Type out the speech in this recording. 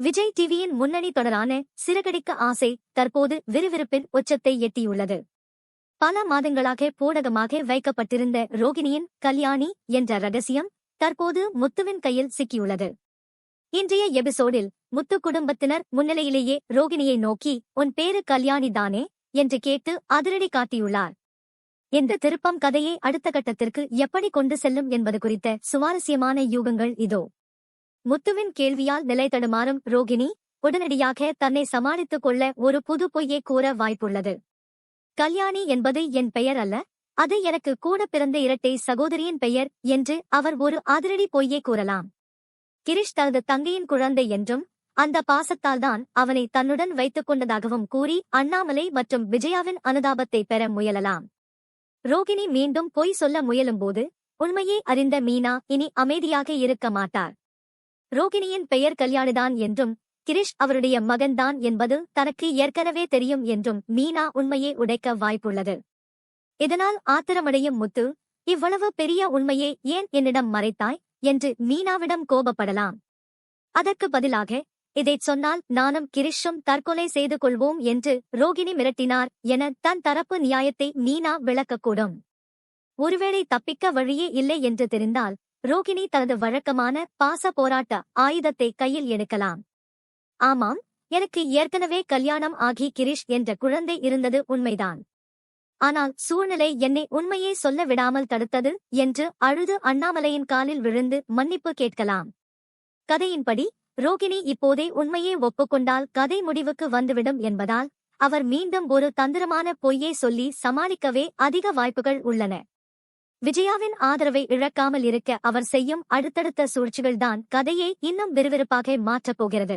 விஜய் டிவியின் முன்னணி தொடரான சிறகடிக்க ஆசை தற்போது விறுவிறுப்பின் உச்சத்தை எட்டியுள்ளது. பல மாதங்களாக போடகமாக வைக்கப்பட்டிருந்த ரோகிணியின் கல்யாணி என்ற ரகசியம் தற்போது முத்துவின் கையில் சிக்கியுள்ளது. இன்றைய எபிசோடில் முத்து குடும்பத்தினர் முன்னிலையிலேயே ரோகிணியை நோக்கி உன் பேரு கல்யாணி தானே என்று கேட்டு அதிரடி காட்டியுள்ளார். இந்த திருப்பம் கதையை அடுத்த கட்டத்திற்கு எப்படி கொண்டு செல்லும் என்பது குறித்த சுவாரஸ்யமான யூகங்கள் இதோ. முத்துவின் கேள்வியால் நிலை தடுமாறும் ரோகிணி உடனடியாக தன்னை சமாளித்துக் கொள்ள ஒரு புது பொய்யை கூற வாய்ப்புள்ளது. கல்யாணி என்பது என் பெயர் அல்ல அது எனக்கு கூட பிறந்த இரட்டை சகோதரியின் பெயர் என்று அவர் ஒரு அதிரடி பொய்யை கூறலாம். கிரிஷ் தனது தங்கையின் குழந்தை என்றும் அந்த பாசத்தால்தான் அவனை தன்னுடன் வைத்துக் கொண்டதாகவும் கூறி அண்ணாமலை மற்றும் விஜயாவின் அனுதாபத்தை பெற முயலலாம். ரோகிணி மீண்டும் பொய் சொல்ல முயலும்போது உண்மையை அறிந்த மீனா இனி அமைதியாக இருக்க மாட்டார் ரோகிணியின் பெயர் கல்யாணிதான் என்றும் கிரிஷ் அவருடைய மகன்தான் என்பது தனக்கு ஏற்கனவே தெரியும் என்றும் மீனா உண்மையை உடைக்க வாய்ப்புள்ளது. இதனால் ஆத்திரமடையும் முத்து இவ்வளவு பெரிய உண்மையை ஏன் என்னிடம் மறைத்தாய்? என்று மீனாவிடம் கோபப்படலாம். அதற்கு பதிலாக இதைச் சொன்னால் நானும் கிரிஷும் தற்கொலை செய்து கொள்வோம் என்று ரோகிணி மிரட்டினார் என தன் தரப்பு நியாயத்தை மீனா விளக்கக்கூடும். ஒருவேளை தப்பிக்க வழியே இல்லை என்று தெரிந்தால் ரோகிணி தனது வழக்கமான பாச போராட்ட ஆயுதத்தை கையில் எடுக்கலாம். ஆமாம் எனக்கு ஏற்கனவே கல்யாணம் ஆகி கிரீஷ் என்ற குழந்தை இருந்தது உண்மைதான். ஆனால் சூழ்நிலை என்னை உண்மையை சொல்ல விடாமல் தடுத்தது என்று அழுது அண்ணாமலையின் காலில் விழுந்து மன்னிப்பு கேட்கலாம். கதையின்படி ரோகிணி இப்போதே உண்மையை ஒப்புக்கொண்டால் கதை முடிவுக்கு வந்துவிடும் என்பதால் அவர் மீண்டும் ஒரு தந்திரமான பொய்யை சொல்லி சமாளிக்கவே அதிக வாய்ப்புகள் உள்ளன. விஜயாவின் ஆதரவை இழக்காமல் இருக்க அவர் செய்யும் அடுத்தடுத்த சூழ்ச்சிகள்தான் கதையை இன்னும் விறுவிறுப்பாக மாற்றப் போகிறது.